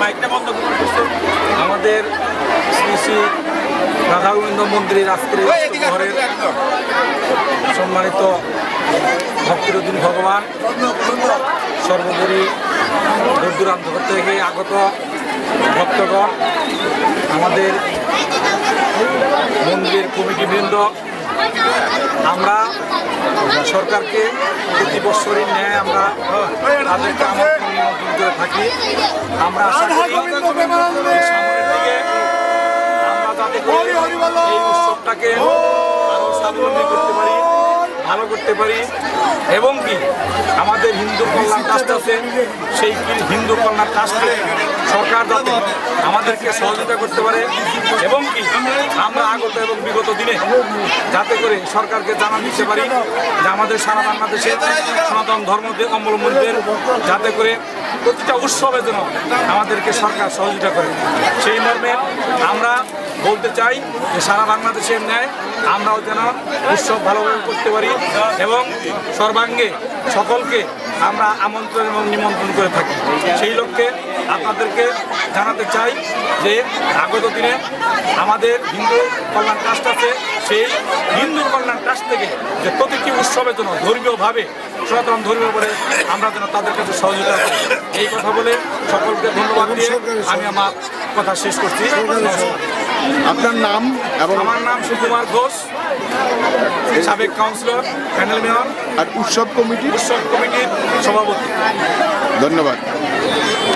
মাইকটা বন্ধ আমাদের শ্রী শ্রী রাধা গোবিন্দ মন্দিরের আজকের অষ্টপ্রহরের সম্মানিত ভক্তিরদিন ভগবান সর্বোপরি দূর দূরান্ত থেকে আগত ভক্তগণ আমাদের মন্দির কমিটিবৃন্দ আমরা সরকারকে প্রতি বছরই ন্যায় আমরা তাদেরকে আমন্ত্রণ নিমন্ত্রণ করে থাকি। আমরা আশা করি এই সামনের দিকে আমরা যাতে এই উৎসবটাকে স্বাবলম্বী করতে পারি ভালো করতে পারি। এবং কি আমাদের হিন্দু কল্যাণ ট্রাস্ট আছে সেই হিন্দু কল্যাণ ট্রাস্টে সরকার যাতে আমাদেরকে সহযোগিতা করতে পারে এবং কি? আমরা আগত এবং বিগত দিনে যাতে করে সরকারকে জানা দিতে পারি যে আমাদের সারা বাংলাদেশে সনাতন ধর্ম অবলম্বনদের যাতে করে প্রতিটা উৎসবের জন্য আমাদেরকে সরকার সহযোগিতা করে। সেই মর্মে আমরা বলতে চাই যে সারা বাংলাদেশের ন্যায় আমরাও যেন উৎসব ভালোভাবে করতে পারি এবং সর্বাঙ্গে সকলকে আমরা আমন্ত্রণ এবং নিমন্ত্রণ করে থাকি সেই লক্ষ্যে আপনাদেরকে জানাতে চাই যে আগত দিনে আমাদের হিন্দু কল্যাণ ট্রাস্ট আছে, সেই হিন্দু কল্যাণ ট্রাস্ট থেকে যে প্রতিটি উৎসবের জন্য ধর্মীয়ভাবে, সনাতন ধর্মীয় বলে আমরা যেন তাদের কাছে সহযোগিতা করি এই কথা বলে সকলকে ধন্যবাদ দিয়ে আমি আমার কথা শেষ করছি। আপনার নাম এবং আমার নাম সুকুমার ঘোষ সাবেক কাউন্সিলর প্যানেল মেয়র আর উৎসব কমিটি উৎসব কমিটির সভাপতি। ধন্যবাদ।